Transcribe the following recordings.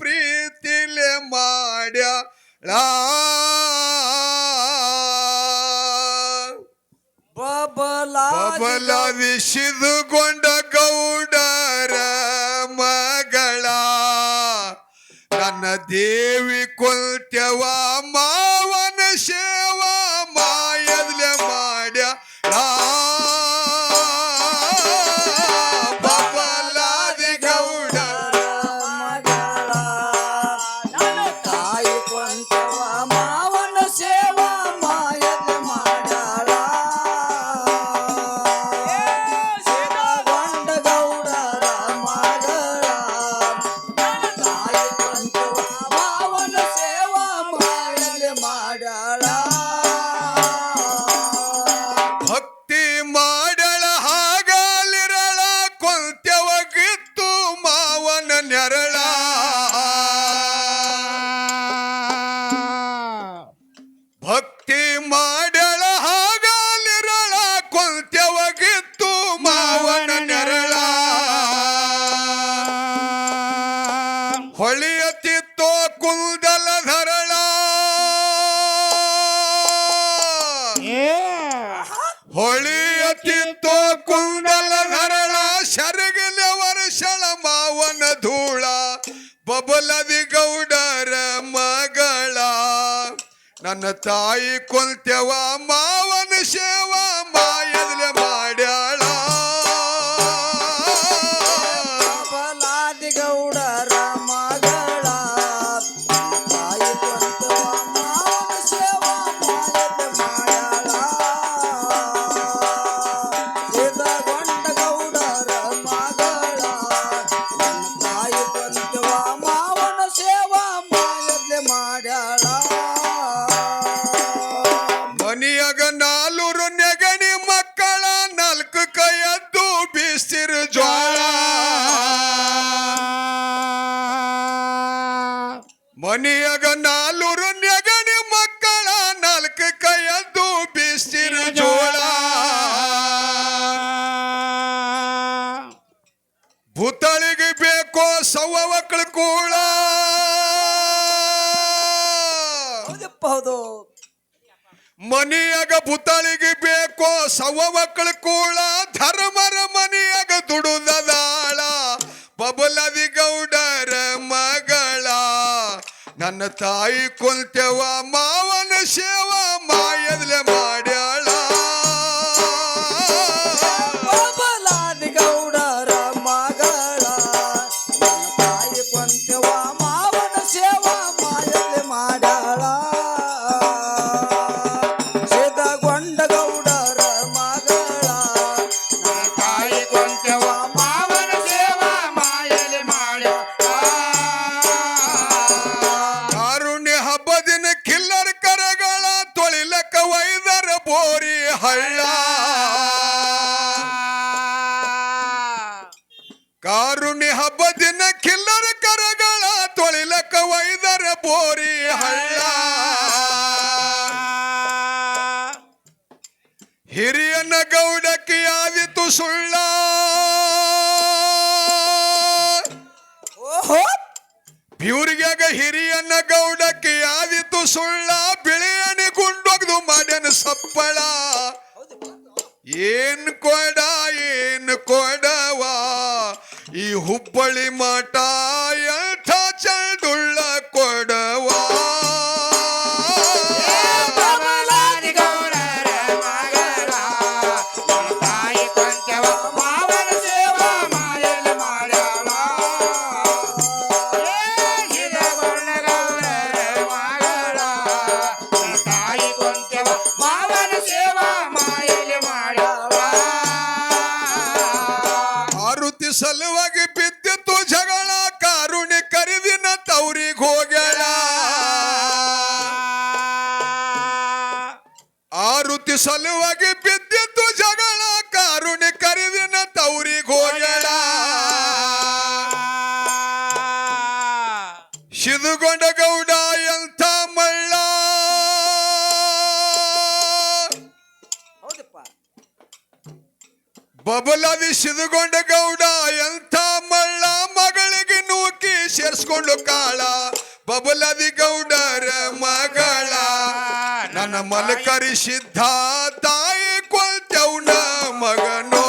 ಪ್ರೀತಿಲೆ ಮಾಡ್ಯಾಳ ಬಬಲಾದಿ ಬಬಲ ವಿಷಿದುಗೊಂಡ ಗೌಡರ ಮಗಳ. ನನ್ನ ದೇವಿ ಕೊಲ್ತ್ಯವ ಮಾವನ ಸೇವಾ ಹೊಳೆಯತಿತ್ತೋ ಕುಂದಲ ಧರಳ ಹೊಳೆಯತಿತ್ತೋ ಕುಂದಲ ಧರಳ ಶರಗಲ ವರ್ಷಳ ಮಾವನ ಧೂಳ ಬಬಲದಿ ಗೌಡರ ಮಗಳ. ನನ್ನ ತಾಯಿ ಕೊಂತ್ಯವ ಮಾವನ ಸೇವಾ ಮಾಯದ್ಲೆ ಮಾಡ್ಯಾಳ ಮನಿಯಾಗ ನಾಲ್ವರು ನೆಗಣಿ ಮಕ್ಕಳ ನಾಲ್ಕು ಕೈಯದ್ದು ಬೀಸಿರು ಜ್ವಾಳ. ಮನಿಯಾಗ ನಾಲ್ವರು ನೆಗಣಿ ಮಕ್ಕಳ ನಾಲ್ಕು ಕೈಯದ್ದು ಬೀಸಿರು ಜೋಳ ಭೂತಳಿಗೆ ಬೇಕೋ ಸವ್ವ ಮಕ್ಕಳು ಕೂಳ. ಹೌದು. ಮನಿಯಾಗ ಬುತ್ತಳಿಗೆ ಬೇಕೋ ಸವ್ವ ಮಕ್ಕಳು ಕೂಳ, ಧರ್ಮರ ಮನೆಯಾಗ ದುಡುದಾಳ ಬಬಲದಿ ಗೌಡರ ಮಗಳ, ನನ್ನ ತಾಯಿ ಕುಂತೆವ ಮಾವನ ಸೇವ, ಮಾಯದ್ಲೆ ಮಾಡ್ಯಾಳ. ಬೋರಿ ಕಾರುಣಿ ಹಬ್ಬ ದಿನ ಕಿಲ್ಲರ ಕರಗಳ ತೊಳಿಲಕ ವೈದರ ಬೋರಿ ಹಳ್ಳ. ಹಿರಿಯನ ಗೌಡಕ್ಕೆ ಆದಿತು ಸುಳ್ಳ. ಬ್ಯೂರಿಗ್ಯಾಗ ಹಿರಿಯನ್ನ ಗೌಡಕ್ಕೆ ಯಾವಿತ್ತು ಸುಳ್ಳ, ಬಿಳಿಯನಿ ಗುಂಡೊಗ್ದು ಮಾಡ್ಯನ ಸಪ್ಪಳ. ಏನ್ ಕೊಡ, ಏನ್ ಕೊಡವಾ? ಈ ಹುಬ್ಬಳ್ಳಿ ಮಠ ಆರುತಿ ಸಲುವಾಗಿ ಬಿದ್ದಿದ್ದು ಜಗಳ ಕಾರುಣಿ ಕರಿದಿನ ತೌರಿ ಗೋಯಳ. ಶಿದುಗೊಂಡ ಗೌಡ ಎಂಥ ಮಳ್ಳ. ಹೌದಪ್ಪ. ಬಬಲದಿ ಸಿದುಗೊಂಡ ಗೌಡ ಎಂಥ ಮಳ್ಳ. ಮಗಳಿಗೆ ನೂಕಿ ಸೇರ್ಸ್ಕೊಂಡು ಕಾಳ. ಬಬಲದಿ ಗೌಡರ ಮಗಳ. ನನ್ನ ಮಲಕರಿಸಿದ್ದ ತಾಯಿ ಕೊಲ್ತವ್ನ ಮಗನೋ.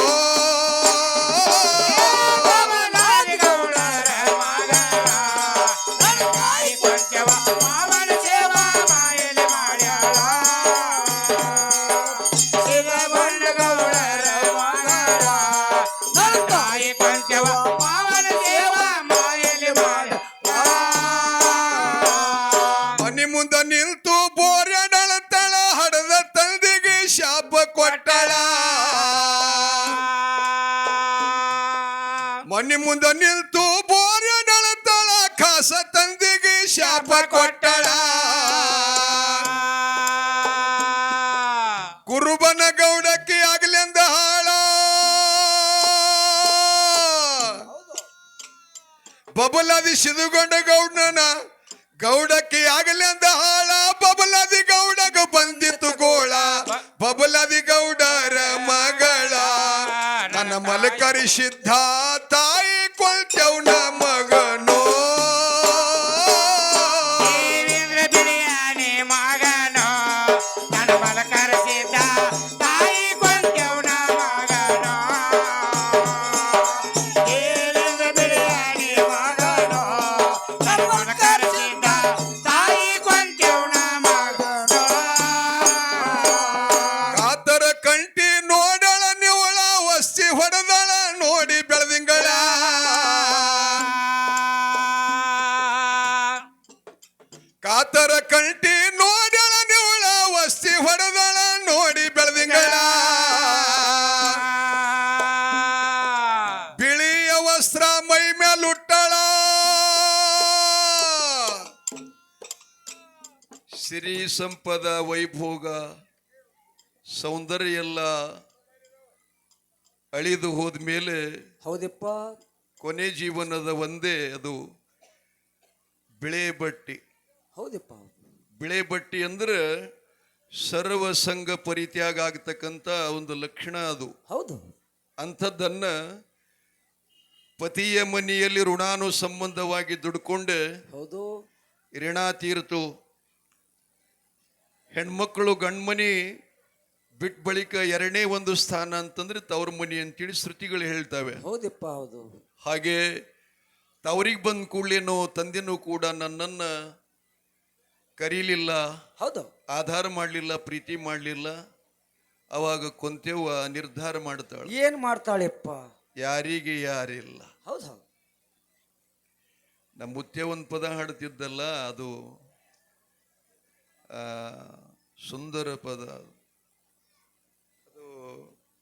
ಮನಿ ಮುಂದ ನಿಲ್ತು ಬೋರ್ಯಡಳ ತಳ ಖಾಸ ತಂದಿಗೆ ಶಾಪ ಕೊಟ್ಟಳ. ಕುರುಬನ ಗೌಡಕ್ಕೆ ಆಗ್ಲೆಂದ ಹಾಳ. ಬಬಲಾದಿ ಸಿದುಗೊಂಡ ಗೌಡನ ಗೌಡಕ್ಕೆ ಆಗಲೆಂದ ಹಾಳ. ಬಬಲಾದಿ ಗೌಡಗ ಬಂದಿತ್ತು ಗೋಳ. ಬಬಲಾದಿ ಗೌಡರ ಮಗಳ ನನ್ನ ಮಲಕರಿಸಿದ್ದ ತಾಯಿ ಕೊಳ್ತವ್ನ ಮಗನೋ. ವಸ್ತಿ ಹೊಡೆದಳ ನೋಡಿ ಬೆಳದಿಂಗಳ. ಕಾತರ ಕಂಟಿ ನೋಡಳ ನಿವಳ ವಸ್ತಿ ಹೊಡೆದಳ ನೋಡಿ ಬೆಳದಿಂಗಳ. ಬಿಳಿಯ ವಸ್ತ್ರ ಮೈ ಮೇಲುಟ್ಟಳ ಸಿರಿ ಸಂಪದ ವೈಭೋಗ, ಸೌಂದರ್ಯ ಎಲ್ಲ ಅಳಿದು ಹೋದ್ಮೇಲೆ ಹೌದಪ್ಪ. ಕೊನೆ ಜೀವನದ ಒಂದೇ ಅದು ಬಿಳೆ ಬಟ್ಟಿ. ಹೌದಪ್ಪ. ಬಿಳೆ ಬಟ್ಟಿ ಅಂದ್ರೆ ಸರ್ವ ಸಂಘ ಪರಿತ್ಯಾಗ ಆಗ್ತಕ್ಕಂಥ ಒಂದು ಲಕ್ಷಣ ಅದು. ಹೌದು. ಅಂಥದ್ದನ್ನ ಪತಿಯ ಮನೆಯಲ್ಲಿ ಋಣಾನು ಸಂಬಂಧವಾಗಿ ದುಡ್ಕೊಂಡು ಹೌದು. ಋಣ ತೀರ್ತು ಹೆಣ್ಮಕ್ಳು ಗಂಡ್ಮನಿ ಬಿಟ್ ಬಳಿಕ ಎರಡನೇ ಒಂದು ಸ್ಥಾನ ಅಂತಂದ್ರೆ ತವ್ರ ಮನಿ ಅಂತೇಳಿ ಶ್ರುತಿಗಳು ಹೇಳ್ತವೆ. ಹೌದಪ್ಪ ಹೌದು. ಹಾಗೆ ತವರಿಗೆ ಬಂದ ಕೂಡಲೇನೋ ತಂದೆನೂ ಕೂಡ ನನ್ನನ್ನ ಕರೀಲಿಲ್ಲ ಹೌದು. ಆಧಾರ ಮಾಡಲಿಲ್ಲ ಪ್ರೀತಿ ಮಾಡಲಿಲ್ಲ ಅವಾಗ ಕೊಂತೆವ್ವ ನಿರ್ಧಾರ ಮಾಡ್ತಾಳೆ. ಏನ್ ಮಾಡ್ತಾಳೆಪ್ಪ? ಯಾರಿಗೆ ಯಾರಿಲ್ಲ. ಹೌದು ಹೌದು. ನಮ್ಮ ಮುತ್ತೆ ಒಂದು ಪದ ಹಾಡ್ತಿದ್ದಲ್ಲ ಅದು ಆ, ಸುಂದರ ಪದ ಅದು. ಅದು.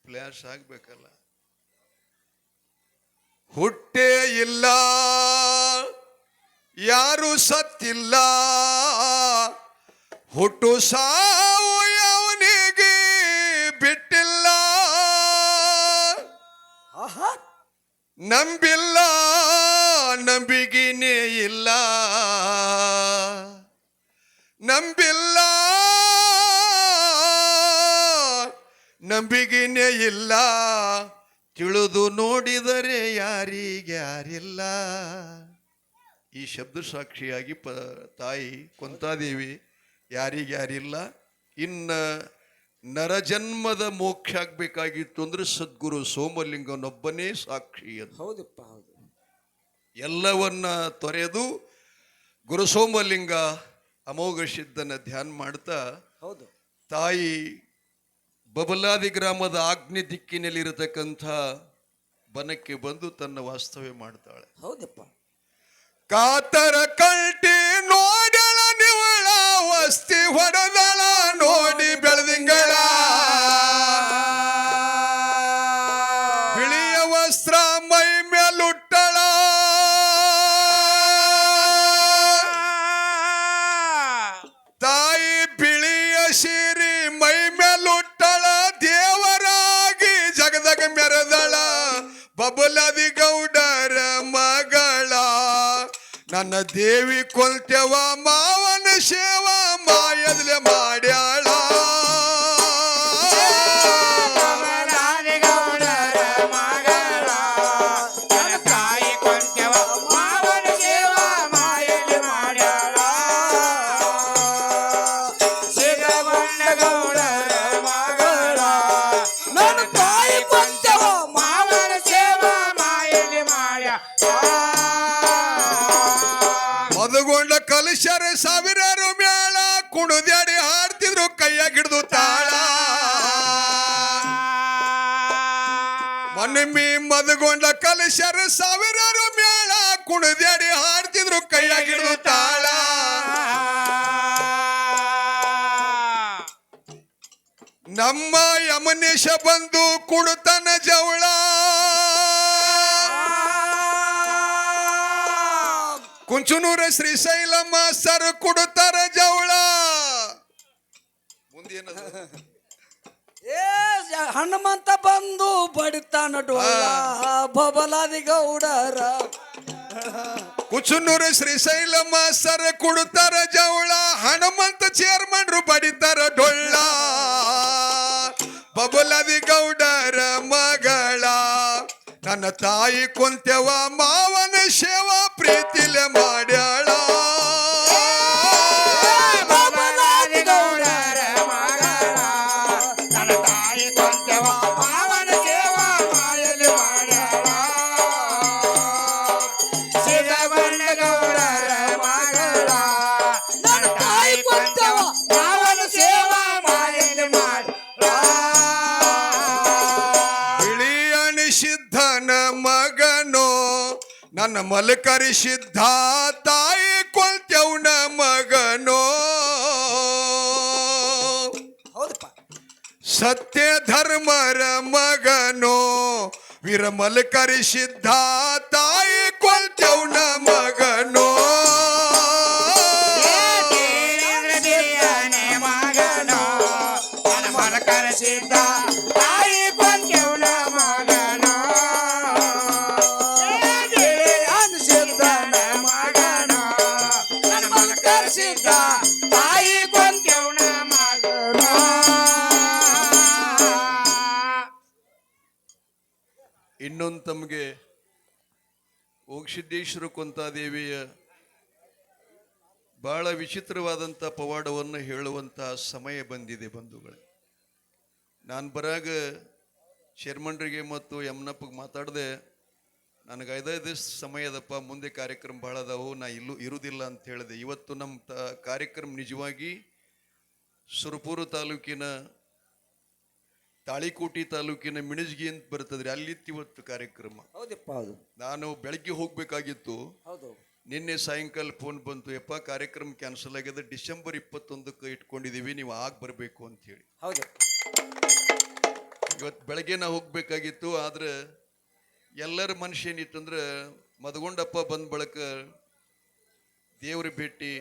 ಫ್ಲ್ಯಾಶ್ ಆಗ್ಬೇಕಲ್ಲ. ಹುಟ್ಟೇ ಇಲ್ಲ ಯಾರು ಸತ್ತಿಲ್ಲ ಹುಟ್ಟು ಸಾವು ಅವನಿಗೆ ಬಿಟ್ಟಿಲ್ಲ. ನಂಬಿಲ್ಲ ನಂಬಿಗಿನೇ ಇಲ್ಲ. ನಂಬಿಲ್ಲ ನಂಬಿಗಿನೇ ಇಲ್ಲ. ತಿಳಿದು ನೋಡಿದರೆ ಯಾರಿಗ್ಯಾರಿಲ್ಲ ಈ ಶಬ್ದ ಸಾಕ್ಷಿಯಾಗಿ ಪ ತಾಯಿ ಕೊಂತಾದೇವಿ ಯಾರಿಗ್ಯಾರಿಲ್ಲ ನರ ನರಜನ್ಮದ ಮೋಕ್ಷ ಆಗಬೇಕಾಗಿತ್ತು ಅಂದ್ರೆ ಸದ್ಗುರು ಸೋಮಲಿಂಗನೊಬ್ಬನೇ ಸಾಕ್ಷಿ ಅದು. ಹೌದಪ್ಪ ಹೌದು. ಎಲ್ಲವನ್ನ ತೊರೆದು ಗುರು ಸೋಮಲಿಂಗ ಅಮೋಘ ಸಿದ್ಧನ ಧ್ಯಾನ ಮಾಡ್ತಾ ಹೌದು. ತಾಯಿ ಬಬಲಾದಿ ಗ್ರಾಮದ ಆಗ್ನೆ ದಿಕ್ಕಿನಲ್ಲಿ ಇರತಕ್ಕಂಥ ಬನಕ್ಕೆ ಬಂದು ತನ್ನ ವಾಸ್ತವ್ಯ ಮಾಡ್ತಾಳೆ. ಹೌದಪ್ಪ. ಕಾತರ ಕಲ್ಟಿ ನೋಡಳ ನಿವಳ ವಸ್ತಿ ಹೊಡೆದಳ ನೋಡಿ ಬೆಳೆದಿಂಗಳ. ಬಿಳಿಯ ವಸ್ತ್ರ ಮೈ ಮೇಲುಟ್ಟಳ. ತಾಯಿ ಬಿಳಿಯ ಸೀರಿ ಬಬಲದಿ ಗೌಡರ ಮಗಳ. ನನ್ನ ದೇವಿ ಕೊಲ್ತೆವ ಮಾವನ ಸೇವಾ ಮಾಯದಲೆ ಮಾಡ್ಯಾಳ. ಮನಮಿ ಮದಗೊಂಡ ಕಲಶರ ಸಾವಿರಾರು ಮೇಳ ಕುಣಿದ್ಯಾಡಿ ಹಾಡ್ತಿದ್ರು ಕೈಯಾಗ ಹಿಡಿದು ತಾಳ. ನಮ್ಮ ಯಮನೇಶ ಬಂದು ಕುಡುತನ ಜವಳ. ಕುಂಚನೂರ ಶ್ರೀಶೈಲಮ್ಮ ಸರ್ ಕುಡುತ್ತಾರ ಜವಳ. ಮುಂದೇನದ ಹನುಮಂತ ಬಂದು ಬಡಿತಾನ ಡೊಳ್ಳ ಬಬಲಾದಿ ಗೌಡರ. ಕುಚುನೂರು ಶ್ರೀಶೈಲಮ್ಮ ಸರ ಕುಡುತ್ತಾರ ಜವಳ ಹನುಮಂತ ಚೇರ್ಮನ್ರು ಬಡಿತಾರ ಡೊಳ್ಳ. ಬಬಲಾದಿ ಗೌಡರ ಮಗಳ ನನ್ನ ತಾಯಿ ಕುಂತ್ಯವ ಮಾವನ ಸೇವಾ ಪ್ರೀತಿಲೆ ಮಾಡ್ಯಾಳ. ಸಿದ್ಧನ ಮಗನೋ ನನ್ನ ಮಲಕರಿ ಸಿದ್ಧ ತಾಯಿ ಕೊಲ್ತ್ಯವನ ಮಗನೋ ಹೌದಪ್ಪ. ಸತ್ಯ ಧರ್ಮರ ಮಗನೋ. ವೀರ ಮಲಕರಿ ಸಿದ್ಧ ತಾಯಿ ಕೊಲ್ತ್ಯವನ ಮಗನೋ ದೇವೇಂದ್ರ ಬಿರಿಯಾನಿ ಮಗನೋ. ನನ್ನ ಮಲಕರ ಸಿದ್ಧ ತಾಯಿ ಕೊಂತೆವನ ಓಕ್ಷಿದ್ದೇಶ್ವರ ಕುಂತಾದೇವಿಯ ಬಹಳ ವಿಚಿತ್ರವಾದಂಥ ಪವಾಡವನ್ನು ಹೇಳುವಂಥ ಸಮಯ ಬಂದಿದೆ ಬಂಧುಗಳೇ. ನಾನು ಬರಾಗ ಶರ್ಮಣ್ರಿಗೆ ಮತ್ತು ಯಮನಪ್ಪಗೆ ಮಾತಾಡಿದೆ, ನನಗೆ ಐದೈದು ಸಮಯದಪ್ಪ ಮುಂದೆ ಕಾರ್ಯಕ್ರಮ ಭಾಳ ಅದಾವು, ನಾ ಇಲ್ಲೂ ಇರುವುದಿಲ್ಲ ಅಂತ ಹೇಳಿದೆ. ಇವತ್ತು ನಮ್ಮ ತ ಕಾರ್ಯಕ್ರಮ ನಿಜವಾಗಿ ಸುರಪುರ ತಾಲೂಕಿನ ತಾಳಿಕೋಟಿ ತಾಲೂಕಿನ ಮಿಣಜ್ಗಿ ಅಂತ ಬರ್ತದ್ರಿ ಅಲ್ಲಿ ಇವತ್ತು ಕಾರ್ಯಕ್ರಮ. ಹೌದಪ್ಪ. ಹೌದು. ನಾನು ಬೆಳಗ್ಗೆ ಹೋಗ್ಬೇಕಾಗಿತ್ತು. ಹೌದು. ನಿನ್ನೆ ಸಾಯಂಕಾಲ ಫೋನ್ ಬಂತು ಯಪ್ಪ ಕಾರ್ಯಕ್ರಮ ಕ್ಯಾನ್ಸಲ್ ಆಗಿದೆ ಡಿಸೆಂಬರ್ ಇಪ್ಪತ್ತೊಂದಕ್ಕೆ ಇಟ್ಕೊಂಡಿದ್ದೀವಿ ನೀವು ಆಗ ಬರಬೇಕು ಅಂತ ಹೇಳಿ. ಹೌದು. ಇವತ್ತು ಬೆಳಗ್ಗೆ ನಾ ಹೋಗ್ಬೇಕಾಗಿತ್ತು ಆದ್ರೆ ಎಲ್ಲರ ಮನುಷ್ಯ ಏನಿತ್ತಂದ್ರೆ ಮದಗೊಂಡಪ್ಪ ಬಂದ ಬಳಕ ದೇವ್ರ ಭೇಟಿ